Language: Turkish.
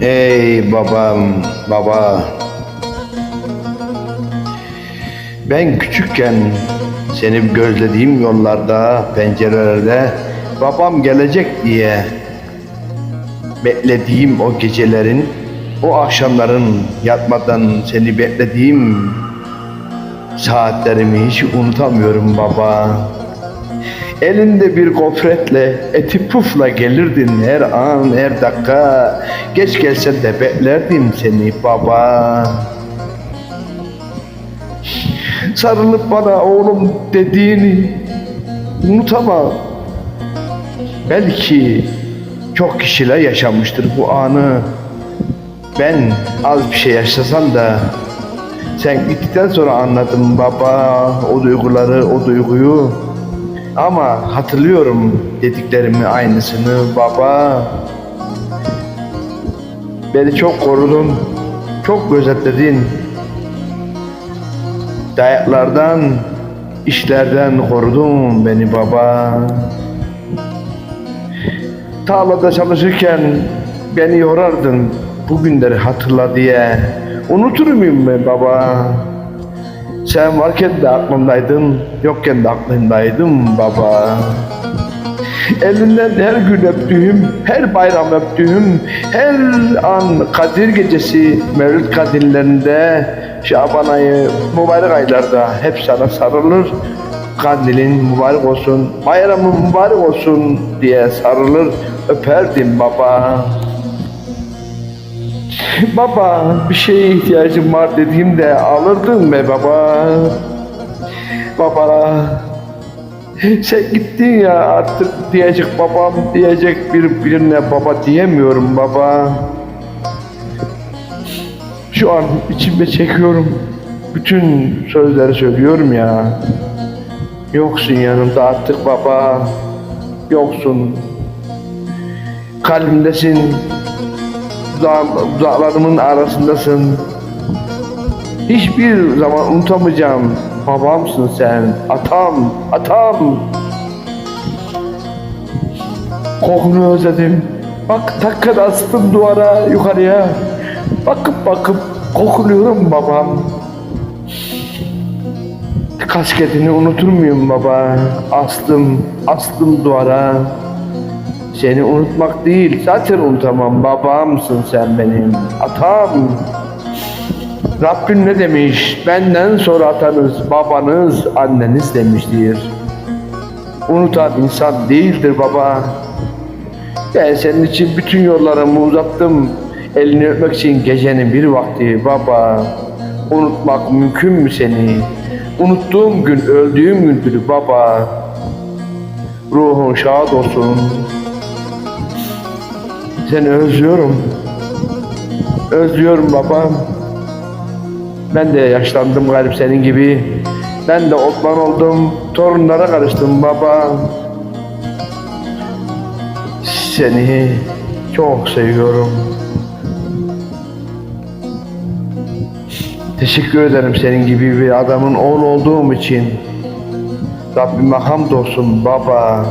Ey babam, baba. Ben küçükken seni gözlediğim yollarda, pencerelerde babam gelecek diye beklediğim o gecelerin, o akşamların yatmadan seni beklediğim saatlerimi hiç unutamıyorum baba. Elinde bir gofretle, eti pufla gelirdin her an, her dakika. Geç gelsen de beklerdim seni baba. Sarılıp bana oğlum dediğini unutamam. Belki çok kişiler yaşamıştır bu anı. Ben az bir şey yaşasam da sen gittikten sonra anladım baba o duyguları, o duyguyu. Ama hatırlıyorum dediklerimi aynısını baba. Beni çok korudun, çok gözetledin. Dayaklardan, işlerden korudun beni baba. Tarlada çalışırken beni yorardın bu günleri hatırla diye. Unutur muyum ben baba? Sen varken de aklımdaydın, yokken de aklımdaydım baba. Elinden her gün öptüğüm, her bayram öptüğüm, her an Kadir gecesi, Mevlüt Kandillerinde, Şaban ayı, mübarek aylarda hep sana sarılır. Kandilin mübarek olsun, bayramın mübarek olsun diye sarılır, öperdim baba. Baba bir şeye ihtiyacım var dediğimde alırdın be baba. Baba sen gittin ya artık diyecek babam diyecek bir birine baba diyemiyorum baba. Şu an içimde çekiyorum. Bütün sözleri söylüyorum ya. Yoksun yanımda artık baba. Yoksun. Kalbimdesin. Uzağ- uzaklarımın arasındasın. Hiçbir zaman unutamayacağım. Babamsın sen. Atam, atam. Kokunu özledim. Bak dakikada astım duvara yukarıya. Bakıp bakıp kokuluyorum babam. Kasketini unutur muyum baba? Astım, astım duvara. Seni unutmak değil, zaten unutamam. Babamsın sen benim. Atam. Rabbim ne demiş? Benden sonra atanız, babanız, anneniz demiştir. Unutan insan değildir baba. Ben senin için bütün yollarımı uzattım. Elini öpmek için gecenin bir vakti baba. Unutmak mümkün mü seni? Unuttuğum gün öldüğüm gündür baba. Ruhun şad olsun. Seni özlüyorum. Özlüyorum babam. Ben de yaşlandım garip senin gibi. Ben de otman oldum. Torunlara karıştım baba. Seni çok seviyorum. Teşekkür ederim senin gibi bir adamın oğlu olduğum için. Rabbime hamdolsun baba.